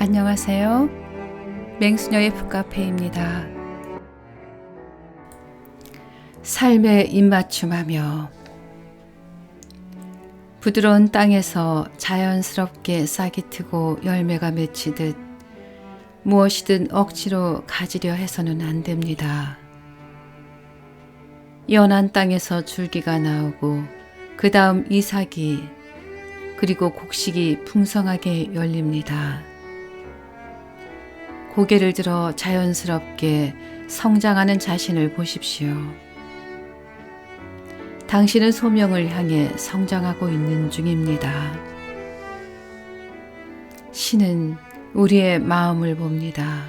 안녕하세요. 맹수녀의 북카페입니다. 삶에 입맞춤하며 부드러운 땅에서 자연스럽게 싹이 트고 열매가 맺히듯 무엇이든 억지로 가지려 해서는 안 됩니다. 연한 땅에서 줄기가 나오고 그 다음 이삭이 그리고 곡식이 풍성하게 열립니다. 고개를 들어 자연스럽게 성장하는 자신을 보십시오. 당신은 소명을 향해 성장하고 있는 중입니다. 신은 우리의 마음을 봅니다.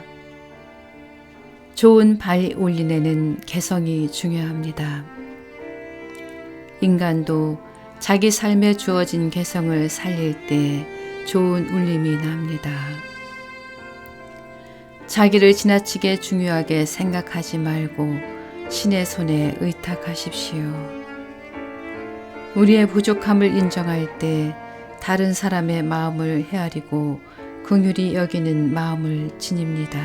좋은 발 올린에는 개성이 중요합니다. 인간도 자기 삶에 주어진 개성을 살릴 때 좋은 울림이 납니다. 자기를 지나치게 중요하게 생각하지 말고 신의 손에 의탁하십시오. 우리의 부족함을 인정할 때 다른 사람의 마음을 헤아리고 긍휼히 여기는 마음을 지닙니다.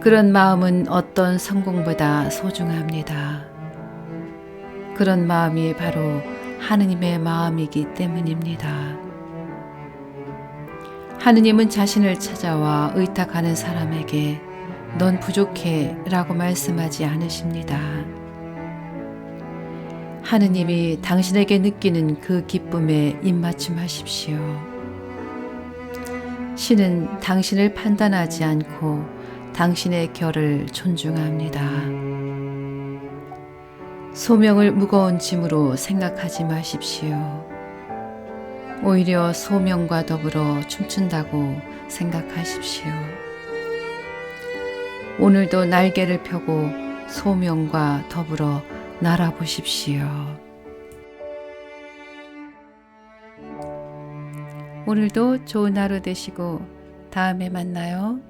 그런 마음은 어떤 성공보다 소중합니다. 그런 마음이 바로 하느님의 마음이기 때문입니다. 하느님은 자신을 찾아와 의탁하는 사람에게 넌 부족해 라고 말씀하지 않으십니다. 하느님이 당신에게 느끼는 그 기쁨에 입맞춤하십시오. 신은 당신을 판단하지 않고 당신의 결을 존중합니다. 소명을 무거운 짐으로 생각하지 마십시오. 오히려 소명과 더불어 춤춘다고 생각하십시오. 오늘도 날개를 펴고 소명과 더불어 날아보십시오. 오늘도 좋은 하루 되시고 다음에 만나요.